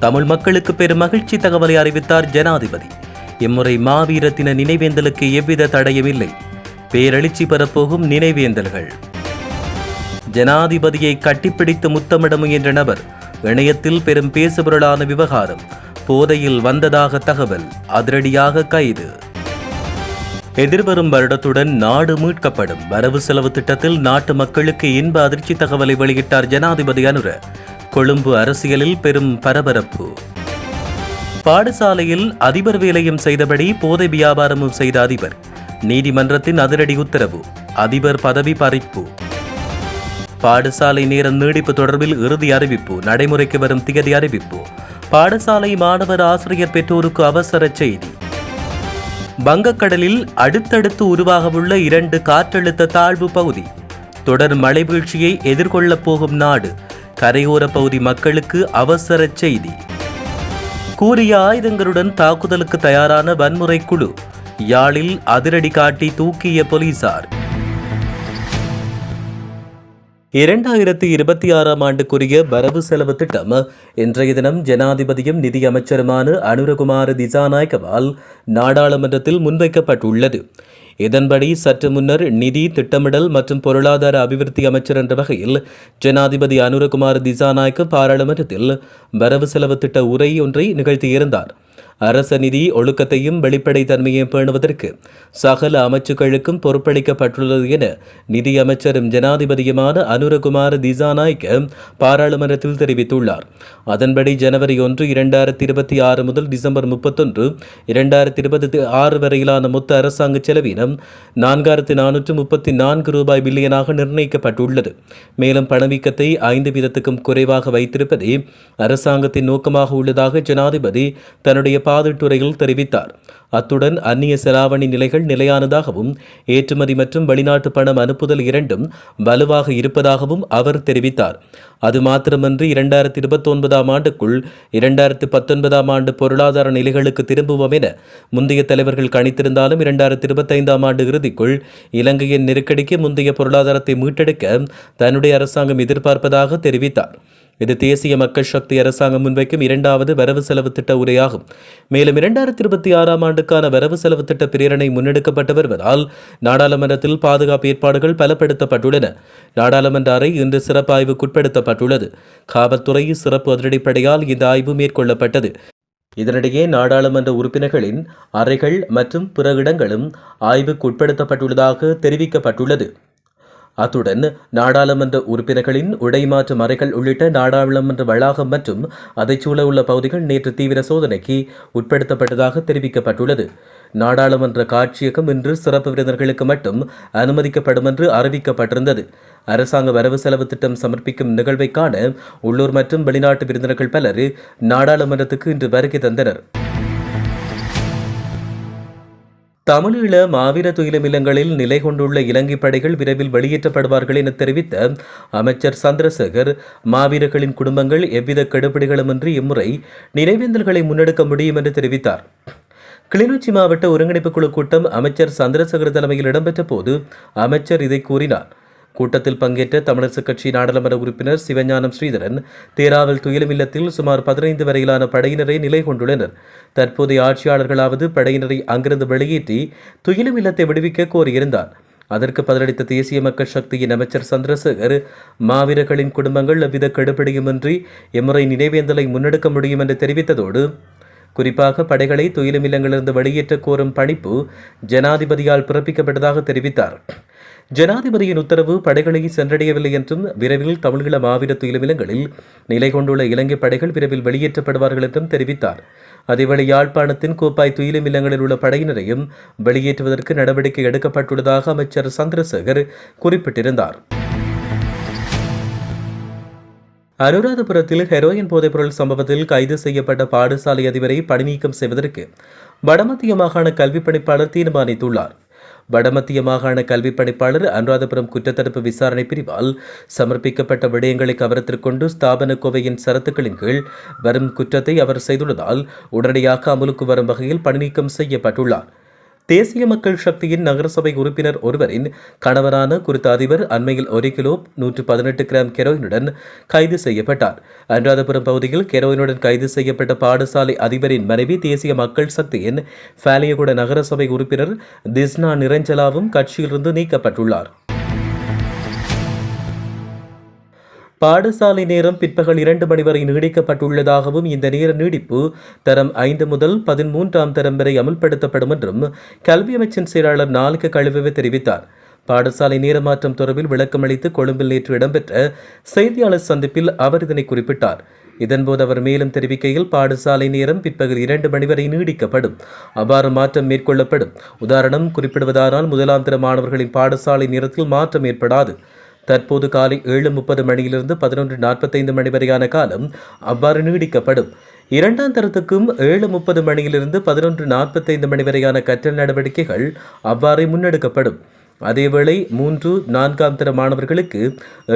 தமிழ் மக்களுக்கு பெரும் மகிழ்ச்சி தகவலை அறிவித்தார் ஜனாதிபதி. இம்முறை மாவீரத்தின நினைவேந்தலுக்கு எவ்வித தடையும் இல்லை. பேரெழுச்சி பெறப்போகும் நினைவேந்தல்கள். ஜனாதிபதியை கட்டிப்பிடித்து முத்தமிட முயன்ற நபர் இணையத்தில் பெரும் பேசுபொருளான விவகாரம் போதையில் வந்ததாக தகவல் அதிரடியாக கைது. எதிர்வரும் வருடத்துடன் நாடு மீட்கப்படும் வரவு செலவு திட்டத்தில் நாட்டு மக்களுக்கு இன்ப அதிர்ச்சி தகவலை வெளியிட்டார் ஜனாதிபதி அனுர. கொழும்பு அரசியலில் பெரும் பரபரப்பு. பாடசாலையில் அதிபர் வேலையும் செய்தபடி போதை வியாபாரமும் செய்த அதிபர். நீதிமன்றத்தின் அதிரடி உத்தரவு அதிபர் பதவி பறிப்பு. பாடசாலை நேரம் நீடிப்பு தொடர்பில் இறுதி அறிவிப்பு நடைமுறைக்கு வரும் திகதி அறிவிப்பு. பாடசாலை மாணவர் ஆசிரியர் பெற்றோருக்கு அவசர செய்தி. வங்கக்கடலில் அடுத்தடுத்து உருவாகவுள்ள இரண்டு காற்றழுத்த தாழ்வு பகுதி. தொடர் மழை வீழ்ச்சியை எதிர்கொள்ளப் போகும் நாடு கரையோர பகுதி மக்களுக்கு அவசர செய்தி. கூறிய ஆயுதங்களுடன் தாக்குதலுக்கு தயாரான வன்முறை குழு. யாழில் அதிரடி காட்டி தூக்கிய போலீசார். இரண்டாயிரத்தி இருபத்தி ஆறாம் ஆண்டுக்குரிய வரவு செலவு திட்டம் இன்றைய தினம் ஜனாதிபதியும் நிதி அமைச்சருமான அனுரகுமார திசாநாயக்கவால் நாடாளுமன்றத்தில் முன்வைக்கப்பட்டுள்ளது. இதன்படி சற்று முன்னர் நிதி திட்டமிடல் மற்றும் பொருளாதார அபிவிருத்தி அமைச்சர் என்ற வகையில் ஜனாதிபதி அனுரகுமார் திசாநாயக்கு பாராளுமன்றத்தில் வரவு செலவு திட்ட உரை ஒன்றை நிகழ்த்தியிருந்தார். அரச நிதி ஒழுக்கத்தையும் வெளிப்படைத்தன்மையையும் பேணுவதற்கு சகல அமைச்சுக்களுக்கும் பொறுப்பளிக்கப்பட்டுள்ளது என நிதி அமைச்சரும் ஜனாதிபதியுமான அனுரகுமார் திசாநாயக்க பாராளுமன்றத்தில் தெரிவித்துள்ளார். அதன்படி ஜனவரி ஒன்று இரண்டாயிரத்தி இருபத்தி ஆறு முதல் டிசம்பர் முப்பத்தொன்று இரண்டாயிரத்தி இருபத்தி ஆறு வரையிலான மொத்த அரசாங்க செலவினம் நான்காயிரத்து நானூற்று முப்பத்தி நான்கு ரூபாய் பில்லியனாக நிர்ணயிக்கப்பட்டுள்ளது. மேலும் பணவீக்கத்தை ஐந்து வீதத்துக்கும் குறைவாக வைத்திருப்பதே அரசாங்கத்தின் நோக்கமாக உள்ளதாக ஜனாதிபதி தன்னுடைய பாதுட்டுறையில் தெரிவித்தார். அத்துடன் அந்நிய செலாவணி நிலைகள் நிலையானதாகவும் ஏற்றுமதி மற்றும் வெளிநாட்டு பணம் அனுப்புதல் இரண்டும் வலுவாக இருப்பதாகவும் அவர் தெரிவித்தார். அது மாத்திரமன்றி இரண்டாயிரத்தி இருபத்தி ஒன்பதாம் ஆண்டுக்குள் இரண்டாயிரத்து பத்தொன்பதாம் ஆண்டு பொருளாதார நிலைகளுக்கு திரும்புவோம் என முந்தைய தலைவர்கள் கணித்திருந்தாலும் இரண்டாயிரத்தி இருபத்தைந்தாம் ஆண்டு இறுதிக்குள் இலங்கையின் நெருக்கடிக்கு முந்தைய பொருளாதாரத்தை மீட்டெடுக்க தன்னுடைய அரசாங்கம் எதிர்பார்ப்பதாக தெரிவித்தார். இது தேசிய மக்கள் சக்தி அரசாங்கம் முன்வைக்கும் இரண்டாவது வரவு செலவு திட்ட உரையாகும். மேலும் இரண்டாயிரத்தி இருபத்தி ஆறாம் ஆண்டுக்கான வரவு செலவு திட்ட பிரேரணை முன்னெடுக்கப்பட்டு வருவதால் நாடாளுமன்றத்தில் பாதுகாப்பு ஏற்பாடுகள் பலப்படுத்தப்பட்டுள்ளன. நாடாளுமன்ற அறை இன்று சிறப்பு ஆய்வுக்குட்படுத்தப்பட்டுள்ளது காவல்துறை சிறப்பு அதிரடிப்படையால் இந்த ஆய்வு மேற்கொள்ளப்பட்டது. இதனிடையே நாடாளுமன்ற உறுப்பினர்களின் அறைகள் மற்றும் பிற இடங்களும் ஆய்வுக்குட்படுத்தப்பட்டுள்ளதாக தெரிவிக்கப்பட்டுள்ளது. அத்துடன் நாடாளுமன்ற உறுப்பினர்களின் உடைமாற்று மறைகள் உள்ளிட்ட நாடாளுமன்ற வளாகம் மற்றும் அதைச் சூழ உள்ள பகுதிகள் நேற்று தீவிர சோதனைக்கு உட்படுத்தப்பட்டதாக தெரிவிக்கப்பட்டுள்ளது. நாடாளுமன்ற காட்சியகம் இன்று சிறப்பு விருந்தினர்களுக்கு மட்டும் அனுமதிக்கப்படும் என்று அறிவிக்கப்பட்டிருந்தது. அரசாங்க வரவு செலவு திட்டம் சமர்ப்பிக்கும் நிகழ்வை காண உள்ளூர் மற்றும் வெளிநாட்டு விருந்தினர்கள் பலர் நாடாளுமன்றத்துக்கு இன்று வருகை தந்தனர். தமிழீழ மாவீர துயிலம் இல்லங்களில் நிலை கொண்டுள்ள இலங்கை படைகள் விரைவில் வெளியேற்றப்படுவார்கள் என தெரிவித்த அமைச்சர் சந்திரசேகர் மாவீரர்களின் குடும்பங்கள் எவ்வித கெடுபிடிகளுமின்றி இம்முறை நினைவேந்தல்களை முன்னெடுக்க முடியும் என்று தெரிவித்தார். கிளிநொச்சி மாவட்ட ஒருங்கிணைப்பு குழு கூட்டம் அமைச்சர் சந்திரசேகர் தலைமையில் இடம்பெற்ற போது அமைச்சர் இதை கூறினார். கூட்டத்தில் பங்கேற்ற தமிழரசுக் கட்சி நாடாளுமன்ற உறுப்பினர் சிவஞானம் ஸ்ரீதரன் தேராவில் துயிலும் இல்லத்தில் சுமார் பதினைந்து வரையிலான படையினரை நிலை கொண்டுள்ளனர். தற்போதைய ஆட்சியாளர்களாவது படையினரை அங்கிருந்து வெளியேற்றி துயிலும் இல்லத்தை விடுவிக்க கோரியிருந்தார். அதற்கு பதிலளித்த தேசிய மக்கள் சக்தியின் அமைச்சர் சந்திரசேகர் மாவீரர்களின் குடும்பங்கள் எவ்வித கெடுபிடியுமின்றி இம்முறை நினைவேந்தலை முன்னெடுக்க முடியும் என்று தெரிவித்ததோடு குறிப்பாக படைகளை துயிலும் இல்லங்களிலிருந்து வெளியேற்ற கோரும் பணிப்பு ஜனாதிபதியால் பிறப்பிக்கப்பட்டதாக தெரிவித்தார். ஜனாதிபதியின் உத்தரவு படைகளை சென்றடையவில்லை என்றும் விரைவில் தமிழீழ மாவீர துயிலுமிலங்களில் நிலை கொண்டுள்ள இலங்கை படைகள் விரைவில் வெளியேற்றப்படுவார்கள் என்றும் தெரிவித்தார். அதேவேளை யாழ்ப்பாணத்தின் கோப்பாய் துயிலும் இல்லங்களில் உள்ள படையினரையும் வெளியேற்றுவதற்கு நடவடிக்கை எடுக்கப்பட்டுள்ளதாக அமைச்சர் சந்திரசேகர் குறிப்பிட்டிருந்தார். அனுராதபுரத்தில் ஹெரோயின் போதைப்பொருள் சம்பவத்தில் கைது செய்யப்பட்ட பாடசாலை அதிபரை பணிநீக்கம் செய்வதற்கு வடமத்திய மாகாண கல்வி பணிப்பாளர் தீர்மானித்துள்ளார். வடமத்திய மாகாண கல்வி பணிப்பாளர் அனுராதபுரம் குற்றத்தடுப்பு விசாரணை பிரிவால் சமர்ப்பிக்கப்பட்ட விடயங்களை கவனத்திற்கொண்டு ஸ்தாபன கோவையின் சரத்துக்களின் கீழ் வரும் குற்றத்தை அவர் செய்துள்ளதால் உடனடியாக அமலுக்கு வரும் வகையில் பணிநீக்கம் செய்யப்பட்டுள்ளார். தேசிய மக்கள் சக்தியின் நகரசபை உறுப்பினர் ஒருவரின் கணவரான குறித்த அதிபர் அண்மையில் ஒரு கிலோ நூற்று பதினெட்டு கிராம் கெரோயினுடன் கைது செய்யப்பட்டார். அனுராதபுரம் பகுதியில் கெரோயினுடன் கைது செய்யப்பட்ட பாடசாலை அதிபரின் மனைவி தேசிய மக்கள் சக்தியின் ஃபேலியகுட நகரசபை உறுப்பினர் திஸ்னா நிரஞ்சலாவும் கட்சியிலிருந்து நீக்கப்பட்டுள்ளார். பாடசாலை நேரம் பிற்பகல் இரண்டு மணி வரை நீடிக்கப்பட்டுள்ளதாகவும் இந்த நேர நீடிப்பு தரம் ஐந்து முதல் பதிமூன்றாம் தரம் வரை அமல்படுத்தப்படும் என்றும் கல்வி அமைச்சின் செயலாளர் நாளுக்கு கழிவு தெரிவித்தார். பாடசாலை நேரமாற்றம் தொடர்பில் விளக்கமளித்து கொழும்பில் நேற்று இடம்பெற்ற செய்தியாளர் சந்திப்பில் அவர் இதனை குறிப்பிட்டார். இதன்போது அவர் மேலும் தெரிவிக்கையில் பாடசாலை நேரம் பிற்பகல் இரண்டு மணி வரை நீடிக்கப்படும். அவ்வாறு மாற்றம் மேற்கொள்ளப்படும். உதாரணம் குறிப்பிடுவதானால் முதலாம் தர மாணவர்களின் பாடசாலை நேரத்தில் மாற்றம் ஏற்படாது. தற்போது காலை ஏழு முப்பது மணியிலிருந்து பதினொன்று நாற்பத்தைந்து மணி வரையான காலம் அவ்வாறு நீடிக்கப்படும். இரண்டாம் தரத்துக்கும் ஏழு முப்பது மணியிலிருந்து பதினொன்று நாற்பத்தைந்து மணி வரையான கற்றல் நடவடிக்கைகள் அவ்வாறே முன்னெடுக்கப்படும். அதேவேளை மூன்று நான்காம் தர மாணவர்களுக்கு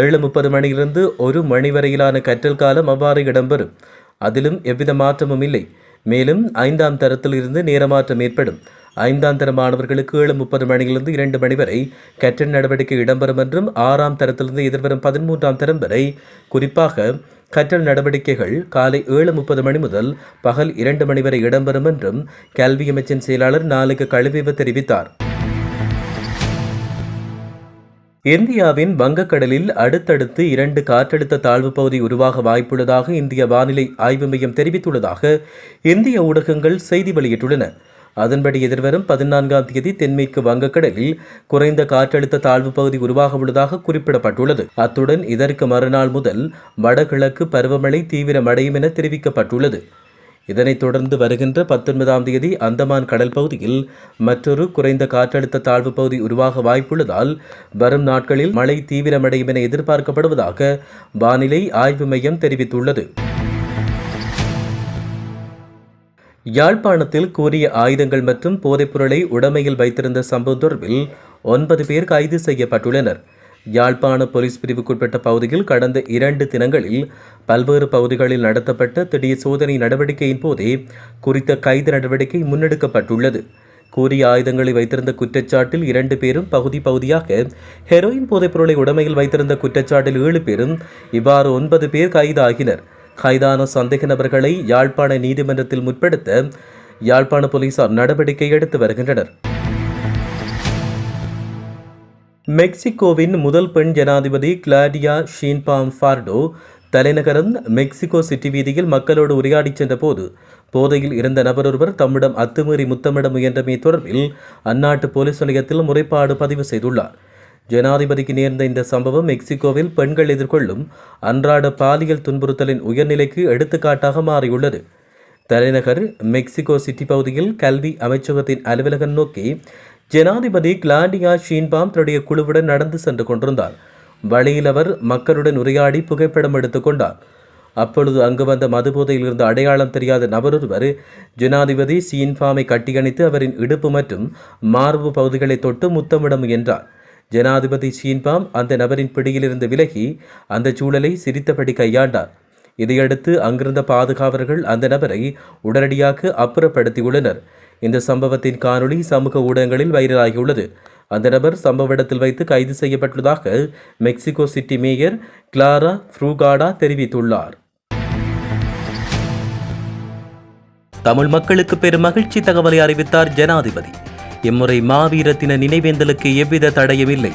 ஏழு முப்பது மணியிலிருந்து ஒரு மணி வரையிலான கற்றல் காலம் அவ்வாறு இடம்பெறும். அதிலும் எவ்வித மாற்றமும் இல்லை. மேலும் ஐந்தாம் தரத்தில் இருந்து நேரமாற்றம் ஏற்படும். ஐந்தாம் தர மாணவர்களுக்கு ஏழு முப்பது மணியிலிருந்து இரண்டு மணி வரை கற்றல் நடவடிக்கை இடம்பெறும் என்றும் ஆறாம் தரத்திலிருந்து எதிர்வரும் பதிமூன்றாம் தரம் வரை குறிப்பாக கற்றல் நடவடிக்கைகள் காலை ஏழு முப்பது மணி முதல் பகல் இரண்டு மணி வரை இடம்பெறும் என்றும் கல்வி அமைச்சின் செயலாளர் நாளைக்கு கழுவிவு தெரிவித்தார். இந்தியாவின் வங்கக்கடலில் அடுத்தடுத்து இரண்டு காற்றழுத்த தாழ்வு பகுதி உருவாக வாய்ப்புள்ளதாக இந்திய வானிலை ஆய்வு மையம் தெரிவித்துள்ளதாக இந்திய ஊடகங்கள் செய்தி வெளியிட்டுள்ளன. அதன்படி எதிர்வரும் பதினான்காம் தேதி தென்மேற்கு வங்கக்கடலில் குறைந்த காற்றழுத்த தாழ்வு பகுதி உருவாக உள்ளதாக குறிப்பிடப்பட்டுள்ளது. அத்துடன் இதற்கு மறுநாள் முதல் வடகிழக்கு பருவமழை தீவிரமடையும் என தெரிவிக்கப்பட்டுள்ளது. இதனைத் தொடர்ந்து வருகின்ற பத்தொன்பதாம் தேதி அந்தமான் கடல் பகுதியில் மற்றொரு குறைந்த காற்றழுத்த தாழ்வு பகுதி உருவாக வாய்ப்புள்ளதால் வரும் நாட்களில் மழை தீவிரமடையும் என எதிர்பார்க்கப்படுவதாக வானிலை ஆய்வு மையம் தெரிவித்துள்ளது. யாழ்ப்பாணத்தில் கூறிய ஆயுதங்கள் மற்றும் போதைப்பொருளை உடமையில் வைத்திருந்த சம்பவம் தொடர்பில் ஒன்பது பேர் கைது செய்யப்பட்டுள்ளனர். யாழ்ப்பாண போலீஸ் பிரிவுக்குட்பட்ட பகுதியில் கடந்த இரண்டு தினங்களில் பல்வேறு பகுதிகளில் நடத்தப்பட்ட திடீர் சோதனை நடவடிக்கையின் போதே குறித்த கைது நடவடிக்கை முன்னெடுக்கப்பட்டுள்ளது. கூறிய ஆயுதங்களை வைத்திருந்த குற்றச்சாட்டில் இரண்டு பேரும் பகுதி பகுதியாக ஹெரோயின் போதைப்பொருளை உடமையில் வைத்திருந்த குற்றச்சாட்டில் ஏழு பேரும் இவ்வாறு ஒன்பது பேர் கைதாகினர். கைதான சந்தேக நபர்களை யாழ்ப்பாண நீதிமன்றத்தில் முற்படுத்த யாழ்ப்பாண போலீசார் நடவடிக்கை எடுத்து வருகின்றனர். மெக்சிகோவின் முதல் பெண் ஜனாதிபதி கிளாடியா ஷீன்பாம் ஃபார்டோ தலைநகரம் மெக்சிகோ சிட்டி வீதியில் மக்களோடு உரையாடிச் சென்றபோது போதையில் இருந்த நபரொருவர் தம்மிடம் அத்துமீறி முத்தமிட முயன்றமை தொடர்பில் அந்நாட்டு போலீஸ் நிலையத்தில் முறைப்பாடு பதிவு செய்துள்ளார். ஜனாதிபதிக்கு நேர்ந்த இந்த சம்பவம் மெக்சிகோவில் பெண்கள் எதிர்கொள்ளும் அன்றாட பாலியல் துன்புறுத்தலின் உயர்நிலைக்கு எடுத்துக்காட்டாக மாறியுள்ளது. தலைநகர் மெக்சிகோ சிட்டி பகுதியில் கல்வி அமைச்சகத்தின் அலுவலகம் நோக்கி ஜனாதிபதி கிளாண்டியா ஷீன்பாம் தன்னுடைய குழுவுடன் நடந்து சென்று கொண்டிருந்தார். வழியில் அவர் மக்களுடன் உரையாடி புகைப்படம் எடுத்துக்கொண்டார் அப்பொழுது அங்கு வந்த மதுபோதையில் இருந்த அடையாளம் தெரியாத நபரொருவர் ஜனாதிபதி சீன்பாமை கட்டியணைத்து அவரின் இடுப்பு மற்றும் மார்பு பகுதிகளை தொட்டு முத்தமிட முயன்றார். ஜனாதிபதி ஷீன்பாம் அந்த நபரின் பிடியிலிருந்து விலகி அந்த சூழலை சிரித்தபடி கையாண்டார். இதையடுத்து அங்கிருந்த பாதுகாவலர்கள் அந்த நபரை உடனடியாக அப்புறப்படுத்தியுள்ளனர். இந்த சம்பவத்தின் காணொளி சமூக ஊடகங்களில் வைரலாகியுள்ளது. அந்த நபர் சம்பவ இடத்தில் வைத்து கைது செய்யப்பட்டுள்ளதாக Mexico city mayor Clara Brugada தெரிவித்துள்ளார். தமிழ் மக்களுக்கு பெரும் மகிழ்ச்சி தகவலை அறிவித்தார் ஜனாதிபதி. இம்முறை மாவீரத்தின நினைவேந்தலுக்கு எவ்வித தடையுமில்லை.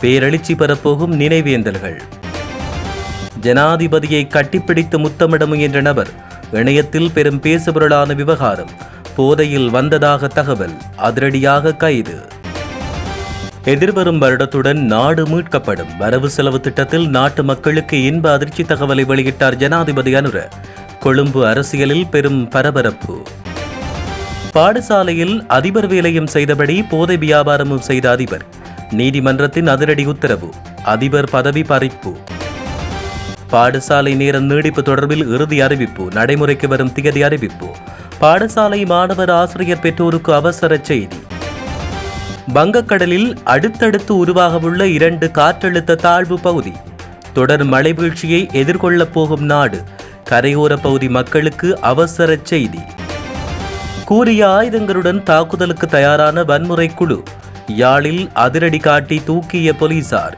பேரெழுச்சி பெறப்போகும் நினைவேந்தல்கள். ஜனாதிபதியை கட்டிப்பிடித்து முத்தமிட முயன்ற நபர் இணையத்தில் பெரும் பேசுபொருளான விவகாரம் போதையில் வந்ததாக தகவல் அதிரடியாக கைது. எதிர்வரும் வருடத்துடன் நாடு மீட்கப்படும் வரவு செலவு திட்டத்தில் நாட்டு மக்களுக்கு இன்ப அதிர்ச்சி தகவலை வெளியிட்டார் ஜனாதிபதி அனுர. கொழும்பு அரசியலில் பெரும் பரபரப்பு. பாடசாலையில் அதிபர் வேலையும் செய்தபடி போதை வியாபாரமும் செய்த அதிபர். நீதிமன்றத்தின் அதிரடி உத்தரவு. அதிபர் பதவி பறிப்பு. பாடசாலை நேரம் நீடிப்பு தொடர்பில் இறுதி அறிவிப்பு. நடைமுறைக்கு வரும் திகதி அறிவிப்பு. பாடசாலை மாணவர் ஆசிரியர் பெற்றோருக்கு அவசர செய்தி. வங்கக்கடலில் அடுத்தடுத்து உருவாகவுள்ள இரண்டு காற்றழுத்த தாழ்வு பகுதி. தொடர் மழை வீழ்ச்சியை எதிர்கொள்ளப் போகும் நாடு. கரையோர பகுதி மக்களுக்கு அவசர செய்தி. கூறிய ஆயுதங்களுடன் தாக்குதலுக்கு தயாரான வன்முறை குழு. யாழில் அதிரடி காட்டி தூக்கிய போலீசார்.